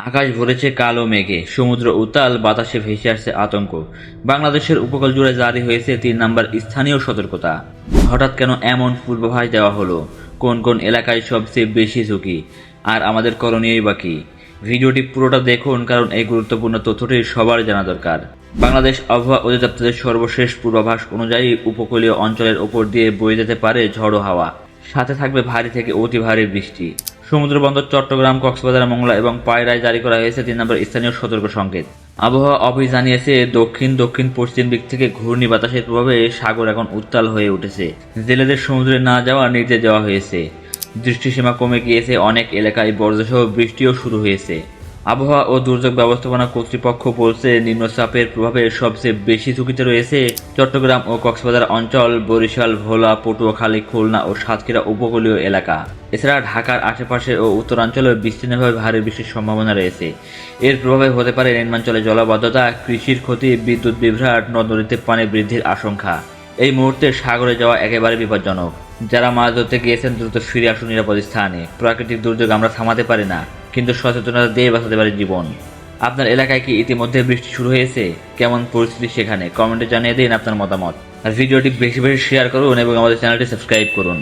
আকাশ ভরেছে কালো মেঘে, সমুদ্র উত্তাল, বাতাসে ভেসে আসছে আতঙ্ক। বাংলাদেশের উপকূল জুড়ে জারি হয়েছে তিন নম্বর স্থানীয় সতর্কতা। হঠাৎ কেন এমন পূর্বাভাস দেওয়া হলো? কোন কোন এলাকায় সবচেয়ে বেশি ঝুঁকি? আর আমাদের করণীয়ই বাকি ভিডিওটি পুরোটা দেখুন, কারণ এই গুরুত্বপূর্ণ তথ্যটি সবার জানা দরকার। বাংলাদেশ আবহাওয়া অধিদপ্তরের সর্বশেষ পূর্বাভাস অনুযায়ী উপকূলীয় অঞ্চলের ওপর দিয়ে বয়ে যেতে পারে ঝড়ো হাওয়া। সাথে থাকবে ভারী থেকে অতি ভারী বৃষ্টি। সমুদ্র বন্দর চট্টগ্রাম, কক্সবাজার, মংলা এবং পায়রায় জারি করা হয়েছে তিন নম্বর স্থানীয় সতর্ক সংকেত। আবহাওয়া অফিস জানিয়েছে, দক্ষিণ দক্ষিণ, পশ্চিম দিক থেকে ঘূর্ণি বাতাসের প্রভাবে সাগর এখন উত্তাল হয়ে উঠেছে। জেলেদের সমুদ্রে না যাওয়ার নির্দেশ দেওয়া হয়েছে। দৃষ্টিসীমা কমে গিয়েছে, অনেক এলাকায় বর্জ্যসহ বৃষ্টিও শুরু হয়েছে। আবহাওয়া ও দুর্যোগ ব্যবস্থাপনা কর্তৃপক্ষ বলছে, নিম্নচাপের প্রভাবে সবচেয়ে বেশি ঝুঁকিতে রয়েছে চট্টগ্রাম ও কক্সবাজার অঞ্চল, বরিশাল, ভোলা, পটুয়াখালী, খুলনা ও সাতক্ষীরা উপকূলীয় এলাকা। এছাড়া ঢাকার আশেপাশে ও উত্তরাঞ্চলে বিস্তীর্ণভাবে ভারী বৃষ্টির সম্ভাবনা রয়েছে। এর প্রভাবে হতে পারে নিম্নাঞ্চলে জলাবদ্ধতা, কৃষির ক্ষতি, বিদ্যুৎ বিভ্রাট নদ নদীতে পানি বৃদ্ধির আশঙ্কা। এই মুহূর্তে সাগরে যাওয়া একেবারে বিপজ্জনক। যারা মাছ ধরতে গিয়েছেন, দ্রুত ফিরে আসুন নিরাপদ স্থানে। প্রাকৃতিক দুর্যোগ আমরা থামাতে পারি না। কিন্তু সচেতনতা দিয়ে বাঁচাতে পারে জীবন। আপনার এলাকায় কি ইতিমধ্যে বৃষ্টি শুরু হয়েছে? কেমন পরিস্থিতি সেখানে? কমেন্টে জানিয়ে দিন আপনার মতামত। আর ভিডিওটি বেশি বেশি শেয়ার করুন এবং আমাদের চ্যানেলটি সাবস্ক্রাইব করুন।